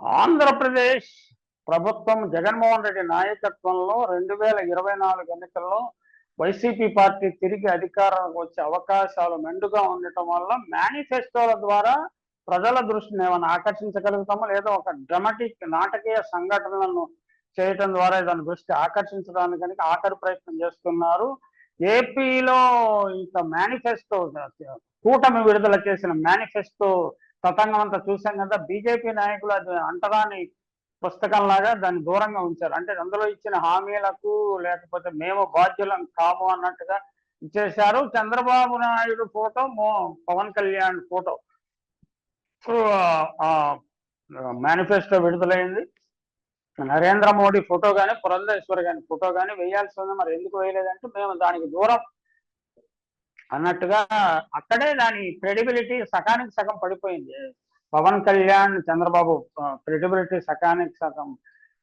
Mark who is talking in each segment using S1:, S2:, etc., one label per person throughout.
S1: ఆంధ్రప్రదేశ్ ప్రభుత్వం జగన్మోహన్ రెడ్డి నాయకత్వంలో రెండు వేల ఇరవై నాలుగు ఎన్నికల్లో వైసీపీ పార్టీ తిరిగి అధికారానికి వచ్చే అవకాశాలు మెండుగా ఉండటం వల్ల మేనిఫెస్టోల ద్వారా ప్రజల దృష్టిని ఏమైనా ఆకర్షించగలుగుతామో? లేదా ఒక డ్రమాటిక్ నాటకీయ సంఘటనలను చేయటం ద్వారా దాని దృష్టి ఆకర్షించడానికి కనుక ఆఖరి ప్రయత్నం చేస్తున్నారు. ఏపీలో ఇంకా మేనిఫెస్టో కూటమి విడుదల చేసిన మేనిఫెస్టో తతంగం అంతా చూసాం కదా బీజేపీ నాయకులు అది అంటరాని పుస్తకం లాగా దాన్ని దూరంగా ఉంచారు. అంటే అందులో ఇచ్చిన హామీలకు లేకపోతే మేము బాధ్యులం కాము అన్నట్టుగా ఇచ్చేశారు. చంద్రబాబు నాయుడు ఫోటో మో పవన్ కళ్యాణ్ ఫోటో. మేనిఫెస్టో విడుదలైంది. నరేంద్ర మోడీ ఫోటో కానీ పురంధేశ్వరి గాని ఫోటో కానీ వేయాల్సి ఉంది. మరి ఎందుకు వేయలేదంటే మేము దానికి దూరం అన్నట్టుగా అక్కడే దాని క్రెడిబిలిటీ సకానికి సగం పడిపోయింది. పవన్ కళ్యాణ్ చంద్రబాబు క్రెడిబిలిటీ సకానికి సగం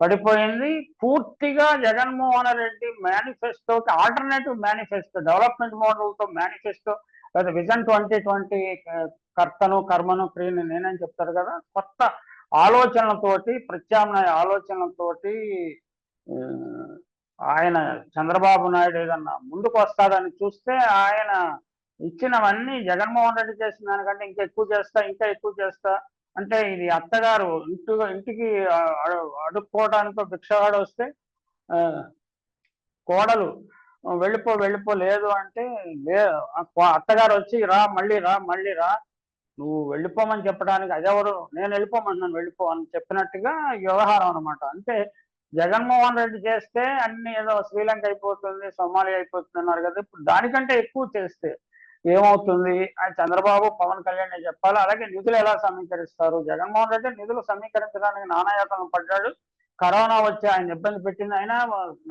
S1: పడిపోయింది. పూర్తిగా జగన్మోహన్ రెడ్డి మేనిఫెస్టోకి ఆల్టర్నేటివ్ మేనిఫెస్టో డెవలప్మెంట్ మోడల్తో మేనిఫెస్టో లేదా విజన్ ట్వంటీ ట్వంటీ కర్తను కర్మను క్రియను నేనని చెప్తారు కదా. కొత్త ఆలోచనలతోటి ప్రత్యామ్నాయ ఆలోచనలతోటి ఆయన చంద్రబాబు నాయుడు ఏదన్నా ముందుకు వస్తాడని చూస్తే ఆయన ఇచ్చినవన్నీ జగన్మోహన్ రెడ్డి చేసిన దానికంటే ఇంకా ఎక్కువ చేస్తా ఇంకా ఎక్కువ చేస్తా. అంటే ఇది అత్తగారు ఇంటి ఇంటికి అడుక్కోవడానికి భిక్షగాడు వస్తే కోడలు వెళ్ళిపో వెళ్ళిపో లేదు అంటే అత్తగారు వచ్చి రా మళ్ళీ రా మళ్ళీ రా. నువ్వు వెళ్ళిపోమని చెప్పడానికి అదెవరు నేను వెళ్ళిపోమన్నాను వెళ్ళిపో అని చెప్పినట్టుగా వ్యవహారం అనమాట అంటే జగన్మోహన్ రెడ్డి చేస్తే అన్ని ఏదో శ్రీలంక అయిపోతుంది సోమాలి అయిపోతుంది అన్నారు కదా. ఇప్పుడు దానికంటే ఎక్కువ చేస్తే ఏమవుతుంది? అని చంద్రబాబు పవన్ కళ్యాణ్ చెప్పాలి. అలాగే నిధులు ఎలా సమీకరిస్తారు? జగన్మోహన్ రెడ్డి నిధులు సమీకరించడానికి నానాయాతనం పడ్డాడు. కరోనా వచ్చి ఆయన ఇబ్బంది పెట్టింది. ఆయన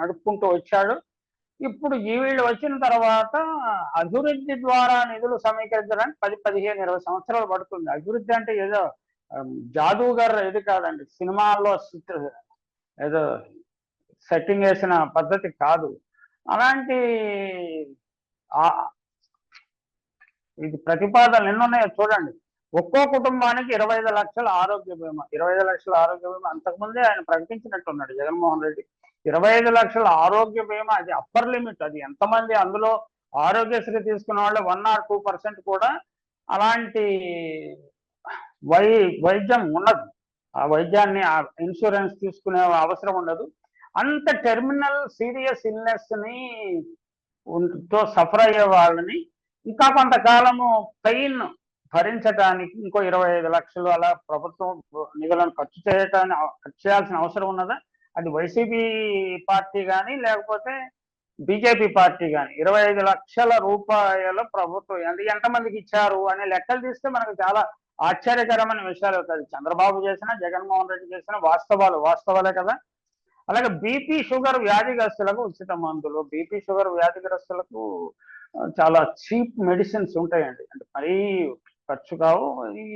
S1: నడుపుకుంటూ వచ్చాడు. ఇప్పుడు ఈ వీళ్ళు వచ్చిన తర్వాత అభివృద్ధి ద్వారా నిధులు సమీకరించడానికి పది పదిహేను ఇరవై సంవత్సరాలు పడుతుంది. అభివృద్ధి అంటే ఏదో జాదూగర్ ఇది కాదండి. సినిమాల్లో ఏదో సెట్టింగ్ వేసిన పద్ధతి కాదు. అలాంటి ఇది ప్రతిపాదనలు ఎన్నున్నాయో చూడండి. ఒక్కో కుటుంబానికి ఇరవై ఐదు లక్షల ఆరోగ్య బీమా ఇరవై ఐదు లక్షల ఆరోగ్య బీమా. అంతకుముందే ఆయన ప్రకటించినట్టున్నాడు జగన్మోహన్ రెడ్డి. ఇరవై ఐదు లక్షల ఆరోగ్య బీమా అది అప్పర్ లిమిట్. అది ఎంతమంది అందులో ఆరోగ్యశ్రీ తీసుకున్న వాళ్ళు వన్ ఆర్ టూ పర్సెంట్ కూడా అలాంటి వై వైద్యం ఉండదు. ఆ వైద్యాన్ని ఇన్సూరెన్స్ తీసుకునే అవసరం ఉండదు. అంత టెర్మినల్ సీరియస్ ఇల్నెస్ని తో సఫర్ అయ్యే వాళ్ళని ఇంకా కొంతకాలము పెయిన్ భరించడానికి ఇంకో ఇరవై ఐదు లక్షలు అలా ప్రభుత్వం నిధులను ఖర్చు చేయటానికి ఖర్చు చేయాల్సిన అవసరం ఉన్నదా? అది వైసీపీ పార్టీ కానీ లేకపోతే బీజేపీ పార్టీ కానీ ఇరవై ఐదు లక్షల రూపాయల ప్రభుత్వం ఎంత ఎంతమందికి ఇచ్చారు అనే లెక్కలు తీస్తే మనకు చాలా ఆశ్చర్యకరమైన విషయాలు అవుతుంది చంద్రబాబు చేసిన జగన్మోహన్ రెడ్డి చేసిన వాస్తవాలు వాస్తవాలే కదా. అలాగే బీపీ షుగర్ వ్యాధిగ్రస్తులకు ఉచిత మందులు బీపీ షుగర్ వ్యాధిగ్రస్తులకు చాలా చీప్ మెడిసిన్స్ ఉంటాయండి. అంటే మరీ ఖర్చు కావు.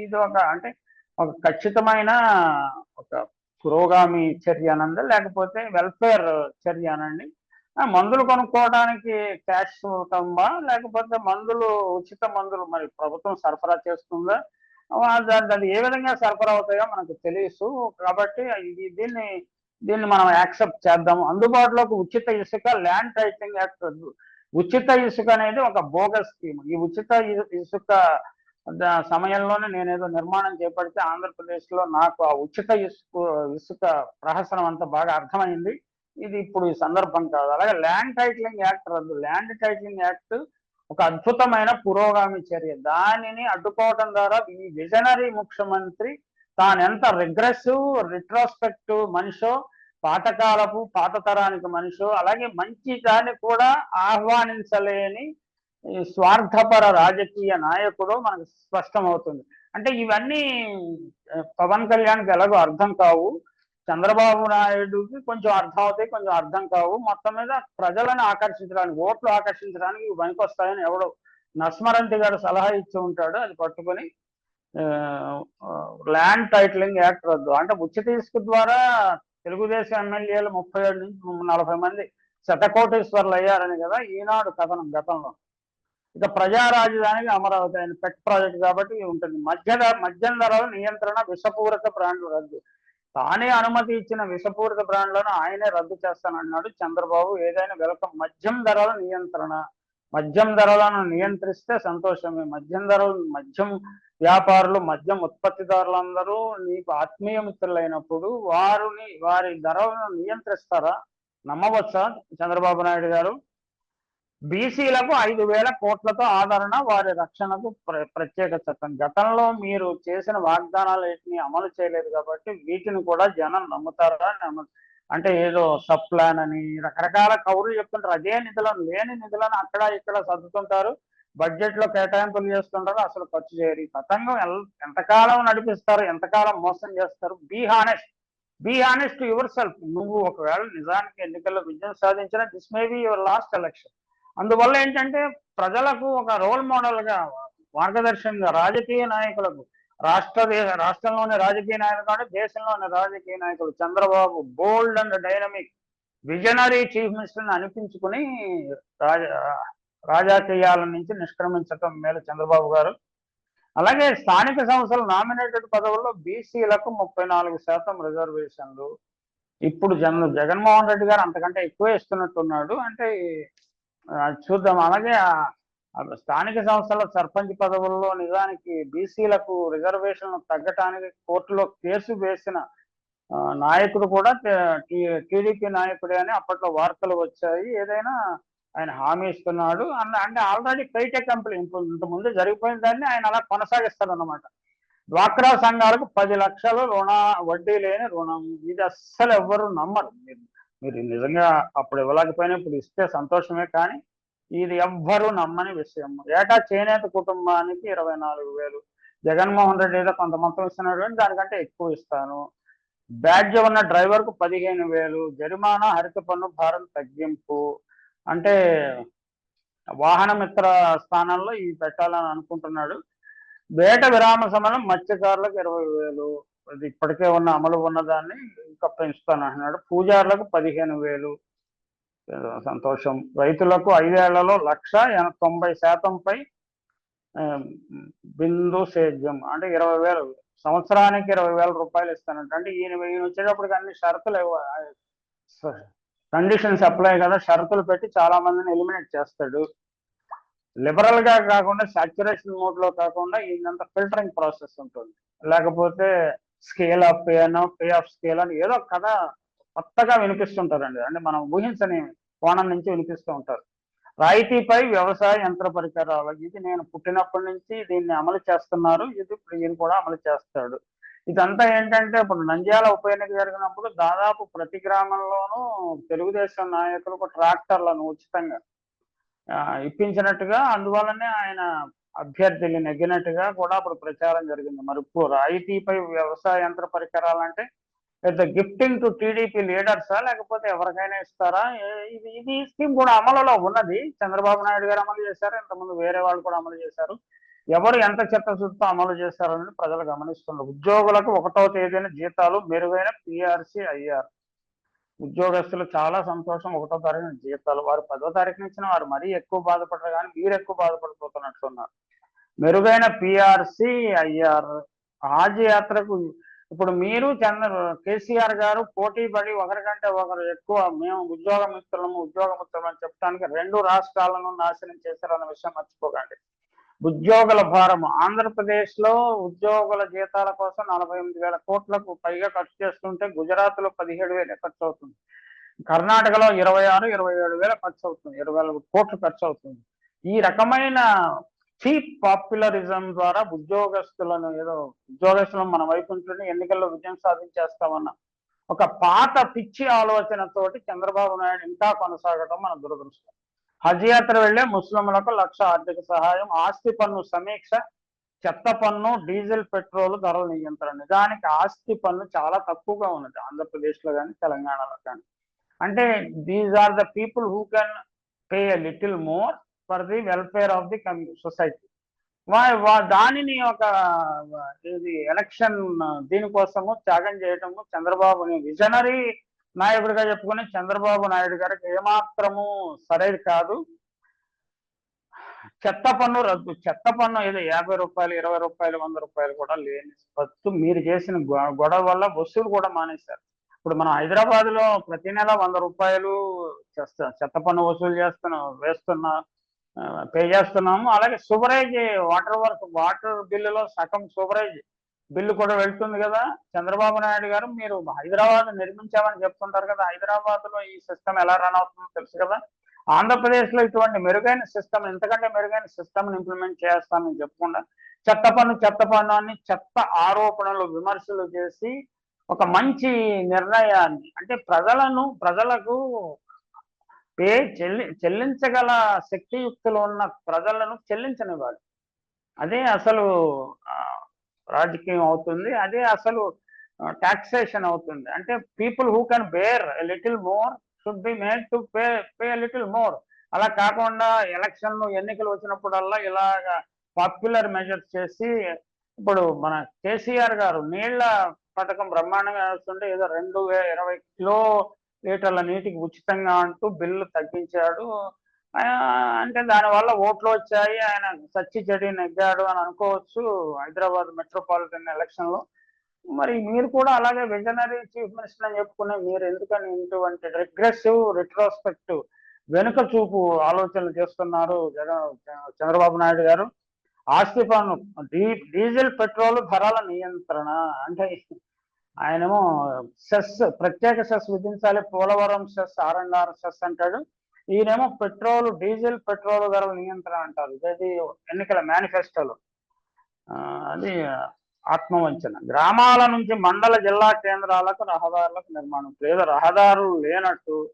S1: ఇది ఒక అంటే ఒక ఖచ్చితమైన ఒక పురోగామి చర్య అనందా లేకపోతే వెల్ఫేర్ చర్య అనండి మందులు కొనుక్కోవడానికి క్యాష్ ఇవ్వటంబా లేకపోతే మందులు ఉచిత మందులు మరి ప్రభుత్వం సరఫరా చేస్తుందా? అది ఏ విధంగా సరఫరా అవుతాయో మనకు తెలుసు. కాబట్టి ఇది దీన్ని దీన్ని మనం యాక్సెప్ట్ చేద్దాము. అందుబాటులోకి ఉచిత ఇసుక ల్యాండ్ టైటింగ్ యాక్ట్ ఉచిత ఇసుక అనేది ఒక బోగస్ స్కీమ్. ఈ ఉచిత ఇసుక సమయంలోనే నేనేదో నిర్మాణం చేపడితే ఆంధ్రప్రదేశ్లో నాకు ఆ ఉచిత ఇసుక ఇసుక ప్రహసనం అంతా బాగా అర్థమైంది. ఇది ఇప్పుడు ఈ సందర్భం కాదు. అలాగే ల్యాండ్ టైటిలింగ్ యాక్ట్ రద్దు ల్యాండ్ టైటిలింగ్ యాక్ట్ ఒక అద్భుతమైన పురోగామి చర్య. దానిని అడ్డుకోవడం ద్వారా ఈ విజనరీ ముఖ్యమంత్రి తాను ఎంత రిగ్రెసివ్ రిట్రోస్పెక్టివ్ మనిషో పాతకాలపు పాత తరానికి మనిషి అలాగే మంచి దాన్ని కూడా ఆహ్వానించలేని స్వార్థపర రాజకీయ నాయకుడు మనకు స్పష్టమవుతుంది. అంటే ఇవన్నీ పవన్ కళ్యాణ్కి ఎలాగో అర్థం కావు. చంద్రబాబు నాయుడుకి కొంచెం అర్థం అవుతాయి కొంచెం అర్థం కావు. మొత్తం మీద ప్రజలను ఆకర్షించడానికి ఓట్లు ఆకర్షించడానికి ఇవి పనికొస్తాయని ఎవడో నస్మరంతి గారు సలహా ఇచ్చి ఉంటాడు అది పట్టుకొని ల్యాండ్ టైటిలింగ్ యాక్ట్ రద్దు. అంటే ఉచిత తీసుకు ద్వారా తెలుగుదేశం ఎమ్మెల్యేలు ముప్పై ఏడు నుంచి నలభై మంది శతకోటేశ్వర్లు అయ్యారని కదా ఈనాడు కథనం గతంలో. ఇక ప్రజా రాజధానికి అమరావతి అయిన పెట్ ప్రాజెక్ట్ కాబట్టి ఉంటుంది. మధ్య మద్యం ధరల నియంత్రణ విషపూరిత బ్రాండ్లు రద్దు. తానే అనుమతి ఇచ్చిన విషపూరిత బ్రాండ్లను ఆయనే రద్దు చేస్తానన్నాడు చంద్రబాబు. ఏదైనా వెల్కమ్ మద్యం ధరల నియంత్రణ. మద్యం ధరలను నియంత్రిస్తే సంతోషమే. మద్యం ధరలు మద్యం వ్యాపారులు మద్యం ఉత్పత్తిదారులందరూ నీకు ఆత్మీయ మిత్రులైనప్పుడు వారిని వారి ధరలను నియంత్రిస్తారా? నమ్మవచ్చా చంద్రబాబు నాయుడు గారు? బీసీలకు ఐదు వేల కోట్లతో ఆదరణ వారి రక్షణకు ప్ర- ప్రత్యేక చట్టం. గతంలో మీరు చేసిన వాగ్దానాలు అమలు చేయలేదు కాబట్టి వీటిని కూడా జనం నమ్ముతారా? నమ్మ అంటే ఏదో సబ్ ప్లాన్ అని రకరకాల కౌరులు చెప్తుంటారు. అదే నిధులను లేని నిధులను అక్కడ ఇక్కడ సర్దుతుంటారు. బడ్జెట్లో కేటాయింపులు చేస్తుంటారు. అసలు ఖర్చు చేయరు. ఈ పతంగం ఎల్- ఎంతకాలం నడిపిస్తారు ఎంతకాలం మోసం చేస్తారు? Be honest be honest yourself నువ్వు ఒకవేళ నిజానికి ఎన్నికల్లో విజయం సాధించిన this may be your last election అందువల్ల ఏంటంటే ప్రజలకు ఒక రోల్ మోడల్గా మార్గదర్శకంగా రాజకీయ నాయకులకు రాష్ట్ర రాష్ట్రంలోని రాజకీయ నాయకులు కానీ దేశంలోని రాజకీయ నాయకులు. Chandrababu bold and dynamic visionary chief minister అనిపించుకుని రాజ రాజకీయాల నుంచి నిష్క్రమించటం మేలు చంద్రబాబు గారు. అలాగే స్థానిక సంస్థల నామినేటెడ్ పదవుల్లో బీసీలకు ముప్పై నాలుగు శాతం రిజర్వేషన్లు. ఇప్పుడు జగన్ జగన్మోహన్ రెడ్డి గారు అంతకంటే ఎక్కువ ఇస్తున్నట్టున్నాడు. అంటే చూద్దాం. అలాగే స్థానిక సంస్థల సర్పంచ్ పదవుల్లో నిజానికి బీసీలకు రిజర్వేషన్ తగ్గటానికి కోర్టులో కేసు వేసిన నాయకుడు కూడా టీడీపీ నాయకుడే అని అప్పట్లో వార్తలు వచ్చాయి. ఏదైనా ఆయన హామీ ఇస్తున్నాడు. అన్న అంటే ఆల్రెడీ పైటెక్ కంపెనీ ఇంతకుముందు జరిగిపోయిన దాన్ని ఆయన అలా కొనసాగిస్తాడు అనమాట డ్వాక్రా సంఘాలకు పది లక్షలు రుణ వడ్డీ లేని రుణం. ఇది అస్సలు ఎవ్వరు నమ్మరు. మీరు మీరు నిజంగా అప్పుడు ఇవ్వలేకపోయినా ఇప్పుడు ఇస్తే సంతోషమే కానీ ఇది ఎవ్వరు నమ్మని విషయం. ఏటా చేనేత కుటుంబానికి ఇరవై నాలుగు వేలు. జగన్మోహన్ రెడ్డి ఏదో కొంత మొత్తం ఇస్తున్నాడు కానీ దానికంటే ఎక్కువ ఇస్తాను. బ్యాడ్జ్ ఉన్న డ్రైవర్కు పదిహేను వేలు. జరిమానా హరిత పన్ను భారం తగ్గింపు. అంటే వాహన మిత్ర స్థానంలో ఇవి పెట్టాలని అనుకుంటున్నాడు. వేట విరామ సమయం మత్స్యకారులకు ఇరవై వేలు. అది ఇప్పటికే ఉన్న అమలు ఉన్నదాన్ని ఇంకా పెంచుతాను అంటున్నాడు. పూజారులకు పదిహేను వేలు. సంతోషం. రైతులకు ఐదేళ్ళలో లక్ష తొంభై శాతంపై బిందు సేద్యం. అంటే ఇరవై వేలు సంవత్సరానికి ఇరవై వేల రూపాయలు ఇస్తానంట. అంటే ఈయన ఈయన వచ్చేటప్పటికి అన్ని షరతులు కండిషన్స్ అప్లై కదా షరతులు పెట్టి చాలా మందిని ఎలిమినేట్ చేస్తాడు. లిబరల్గా కాకుండా సాచ్యురేషన్ మోడ్లో కాకుండా ఈయనంత ఫిల్టరింగ్ ప్రాసెస్ ఉంటుంది. లేకపోతే స్కేల్ ఆఫ్ పే అనో పే ఆఫ్ స్కేల్ అని ఏదో కథ కొత్తగా వినిపిస్తుంటారండి. అంటే మనం ఊహించని కోణం నుంచి వినిపిస్తూ ఉంటారు. రాయితీపై వ్యవసాయ యంత్ర పరికరాలు. ఇది నేను పుట్టినప్పటి నుంచి దీన్ని అమలు చేస్తున్నారు. ఇది ఇప్పుడు ఈయన కూడా అమలు చేస్తాడు. ఇదంతా ఏంటంటే ఇప్పుడు నంద్యాల ఉప ఎన్నిక జరిగినప్పుడు దాదాపు ప్రతి గ్రామంలోనూ తెలుగుదేశం నాయకులకు ట్రాక్టర్లను ఉచితంగా ఇప్పించినట్టుగా అందువల్లనే ఆయన అభ్యర్థిని నెగ్గినట్టుగా కూడా అప్పుడు ప్రచారం జరిగింది. మరి ఇప్పుడు రాయితీపై వ్యవసాయ యంత్ర పరికరాలు అంటే పెద్ద గిఫ్టింగ్ టు టీడీపీ లీడర్సా లేకపోతే ఎవరికైనా ఇస్తారా? ఇది ఇది స్కీమ్ కూడా అమలులో ఉన్నది. చంద్రబాబు నాయుడు గారు అమలు చేశారు. ఇంతకుముందు వేరే వాళ్ళు కూడా అమలు చేశారు. ఎవరు ఎంత చిత్తశుద్ధితో అమలు చేశారని ప్రజలు గమనిస్తున్నారు. ఉద్యోగులకు ఒకటో తేదీన జీతాలు మెరుగైన పిఆర్సీ ఐఆర్ ఉద్యోగస్తులు చాలా సంతోషం. ఒకటో తారీఖున జీతాలు. వారు పదో తారీఖు నుంచి వారు మరీ ఎక్కువ బాధపడరు కానీ మీరు ఎక్కువ బాధపడిపోతున్నట్లున్నారు మెరుగైన పిఆర్సీ ఐఆర్ హాజ్ యాత్రకు ఇప్పుడు మీరు చంద్ర కేసీఆర్ గారు పోటీ పడి ఒకరికంటే ఒకరు ఎక్కువ మేము ఉద్యోగ మిత్రులము ఉద్యోగ మిత్రులు అని చెప్పడానికి రెండు రాష్ట్రాలను నాశనం చేశారన్న విషయం మర్చిపోకండి. ఉద్యోగుల భారము. ఆంధ్రప్రదేశ్లో ఉద్యోగుల జీతాల కోసం నలభై ఎనిమిది వేల కోట్లకు పైగా ఖర్చు చేస్తుంటే గుజరాత్లో పదిహేడు వేలు ఖర్చు అవుతుంది. కర్ణాటకలో ఇరవై ఆరు ఇరవై ఏడు వేల ఖర్చు అవుతుంది. ఇరవై కోట్లు ఖర్చు అవుతుంది. ఈ రకమైన చీప్ పాపులరిజం ద్వారా ఉద్యోగస్తులను ఏదో ఉద్యోగస్తులను మన వైపు ఉంటుంది ఎన్నికల్లో విజయం సాధించేస్తామన్న ఒక పాత పిచ్చి ఆలోచనతోటి చంద్రబాబు నాయుడు ఇంకా కొనసాగడం మన దురదృష్టం. హజ్ యాత్ర వెళ్ళే ముస్లింలకు లక్ష ఆర్థిక సహాయం ఆస్తి పన్ను సమీక్ష చెత్త పన్ను డీజిల్ పెట్రోల్ ధరల నియంత్రణ. నిజానికి ఆస్తి పన్ను చాలా తక్కువగా ఉన్నది ఆంధ్రప్రదేశ్లో కానీ తెలంగాణలో కానీ అంటే these are the people who can pay a little more for the welfare of the society దానిని ఒక ఇది ఎలక్షన్ దీనికోసము త్యాగం చేయటము చంద్రబాబు విజనరీ నాయకుడిగా చెప్పుకుని చంద్రబాబు నాయుడు గారికి ఏమాత్రము సరైనది కాదు. చెత్త పన్ను రద్దు చెత్త పన్ను ఏదో యాభై రూపాయలు ఇరవై రూపాయలు వంద రూపాయలు కూడా లేని పత్తు మీరు చేసిన గొడవ వల్ల వసూలు కూడా మానేశారు. ఇప్పుడు మనం హైదరాబాద్లో ప్రతి నెల వంద రూపాయలు చెత్త చెత్త పన్ను వసూలు చేస్తున్నాం వేస్తున్నా పే చేస్తున్నాము. అలాగే సువరేజ్ వాటర్ వర్క్ వాటర్ బిల్లులో సగం సువరేజ్ బిల్లు కూడా వెళ్తుంది కదా. చంద్రబాబు నాయుడు గారు మీరు హైదరాబాద్ నిర్మించామని చెప్తుంటారు కదా. హైదరాబాద్లో ఈ సిస్టమ్ ఎలా రన్ అవుతుందో తెలుసు కదా. ఆంధ్రప్రదేశ్లో ఇటువంటి మెరుగైన సిస్టమ్ ఎంతకంటే మెరుగైన సిస్టమ్ ఇంప్లిమెంట్ చేస్తామని చెప్పకుండా చెత్త పన్ను చెత్త పన్ను అని చెత్త ఆరోపణలు విమర్శలు చేసి ఒక మంచి నిర్ణయాన్ని అంటే ప్రజలను ప్రజలకు పే చెల్లి చెల్లించగల శక్తియుక్తులు ఉన్న ప్రజలను చెల్లించనివ్వాలి. అదే అసలు రాజకీయం అవుతుంది. అదే అసలు టాక్సేషన్ అవుతుంది. అంటే people who can bear little more should be made to pay pay little more అలా కాకుండా ఎలక్షన్లు ఎన్నికలు వచ్చినప్పుడల్లా ఇలాగ పాపులర్ మెజర్స్ చేసి ఇప్పుడు మన కేసీఆర్ గారు నీళ్ళ పథకం బ్రహ్మాండంగా వేస్తుంటే ఏదో రెండు వే ఇరవై కిలో లీటర్ల నీటికి ఉచితంగా అంటూ బిల్లు తగ్గించాడు. అంటే దానివల్ల ఓట్లు వచ్చాయి. ఆయన సచ్చి చెడి నెగ్గాడు అని అనుకోవచ్చు హైదరాబాద్ మెట్రోపాలిటన్ ఎలక్షన్లో మరి మీరు కూడా అలాగే విజనరీ చీఫ్ మినిస్టర్ అని చెప్పుకునే మీరు ఎందుకని ఇటువంటి రిగ్రెసివ్ రిట్రోస్పెక్టివ్ వెనుక చూపు ఆలోచనలు చేస్తున్నారు జగన్ చంద్రబాబు నాయుడు గారు? ఆస్తి పన్ను డీ డీజిల్ పెట్రోల్ ధరల నియంత్రణ అంటే ఆయనేమో సెస్ ప్రత్యేక సెస్ విధించాలి Polavaram cess R and R cess అంటాడు. ఈయనేమో పెట్రోల్ డీజిల్ పెట్రోల్ ధరల నియంత్రణ అంటారు. ఇది ఎన్నికల మేనిఫెస్టోలో. ఆ, అది ఆత్మవంచన. గ్రామాల నుంచి మండల జిల్లా కేంద్రాలకు రహదారులకు నిర్మాణం. లేదా రహదారులు లేనట్టు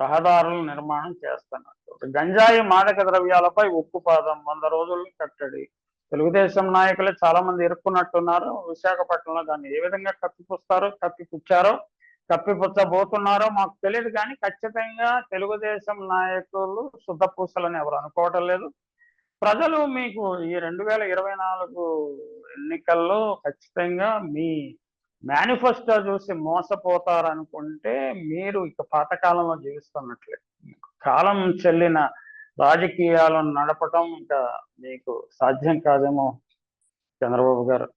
S1: రహదారులు నిర్మాణం చేస్తున్నట్టు. గంజాయి మాదక ద్రవ్యాలపై ఉక్కుపాదం వంద రోజులు కట్టడి. తెలుగుదేశం నాయకులే చాలా మంది ఇరుక్కున్నట్టున్నారు. విశాఖపట్నంలో దాన్ని ఏ విధంగా కప్పిపుస్తారో కప్పిపుచ్చారో కప్పిపుచ్చబోతున్నారో మాకు తెలియదు కానీ ఖచ్చితంగా తెలుగుదేశం నాయకులు శుద్ధపూసలని ఎవరు అనుకోవటం లేదు. ప్రజలు మీకు ఈ రెండు వేల ఇరవై నాలుగు ఎన్నికల్లో ఖచ్చితంగా మీ మేనిఫెస్టో చూసి మోసపోతారనుకుంటే మీరు ఇక పాతకాలంలో జీవిస్తున్నట్లే. కాలం చెల్లిన రాజకీయాలను నడపటం ఇంకా మీకు సాధ్యం కాదేమో చంద్రబాబు గారు.